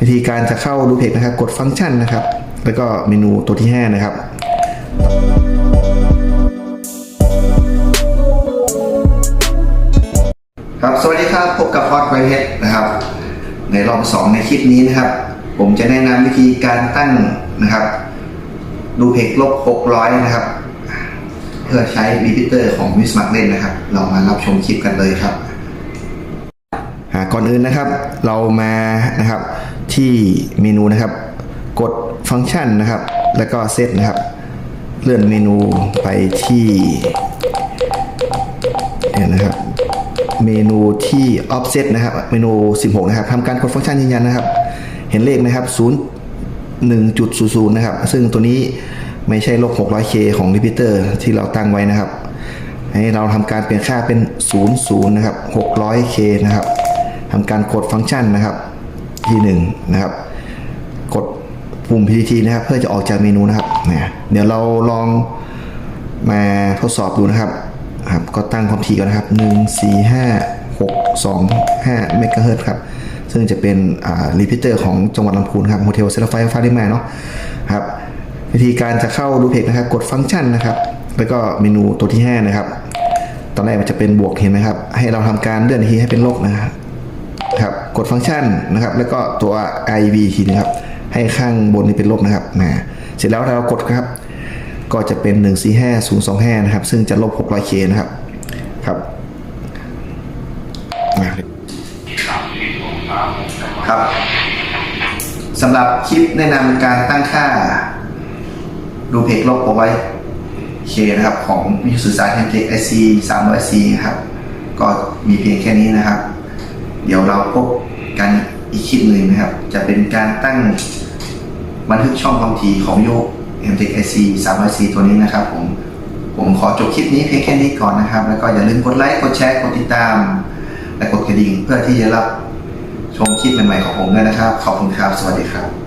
วิธีการจะเข้าดูเพจนะครับ กดฟังก์ชันนะครับ แล้วก็เมนูตัวที่ 5 นะครับครับสวัสดีครับพบกับพอดไวเพชรนะครับ ในรอบสองในคลิปนี้นะครับ ผมจะแนะนำวิธีการตั้งนะครับ ดูเพจลบ 600 นะครับ เพื่อใช้รีพิเตอร์ของวิสมัคเล่นนะครับ เรามารับชมคลิปกันเลยครับ ก่อนอื่นนะครับเรามานะครับที่เมนูนะครับ กดฟังก์ชันนะครับ แล้วก็เซตนะครับ เลื่อนเมนูไปที่เนี่ยนะครับเมนูที่ offset นะครับ เมนู 16 นะครับทำการกดฟังก์ชันยืนยันนะครับ เห็นเลขนะครับ 0 1.00 นะครับ ซึ่งตัวนี้ไม่ใช่ลบ 600K ของ repeater ที่เราตั้งไว้นะครับ ให้เราทำการเปลี่ยนค่าเป็น 00 นะครับ 600K นะครับ ทำการกดฟังก์ชันนะครับที่1นะครับ กดปุ่ม PTT นะครับ เพื่อจะออกจากเมนูนะครับเนะเดี๋ยวเราลองมาทดสอบดูนะครับครับ ก็ตั้งความถี่ก่อนนะครับ1 4 5 6 2 5เมกะเฮิรตซ์ครับ ซึ่งจะเป็นอ่ารีพิเตอร์ของจังหวัดลำพูนครับโฮเทลเซลไฟฟ้าได้มาเนาะครับวิธีการจะเข้าดูเพจนะครับ กดฟังก์ชันนะครับ แล้วก็เมนูตัวที่ 5 นะครับ ตอนแรกมันจะเป็นบวกเห็นไหมครับ ให้เราทำการเลื่อนทีให้เป็นลบนะครับ ครับกดฟังก์ชันนะครับ แล้วก็ตัว IV ทีนึงครับ ให้ข้างบนนี้เป็นลบนะครับนะเสร็จแล้วเรากดครับ ก็จะเป็น 145025 นะครับ ซึ่งจะลบ 600K นะครับครับครับสำหรับคลิปแนะนำการตั้งค่า ดูเพจลบเอาไว้เคนะครับของวิทยุสื่อสาร m t e c IC 300C ครับ ก็มีเพียงแค่นี้นะครับ เดี๋ยวเราพบกันอีกคลิปหนึ่งนะครับ จะเป็นการตั้งบันทึกช่องความถี่ของโยก m t e c IC 300C ตัวนี้นะครับผมผมขอจบคลิปนี้เพียงแค่นี้ก่อนนะครับ แล้วก็อย่าลืมกดไลค์ กดแชร์ กดติดตาม และกดกระดิ่งเพื่อที่จะรับชมคลิปใหม่ๆของผมด้วยนะครับ ขอบคุณครับ สวัสดีครับ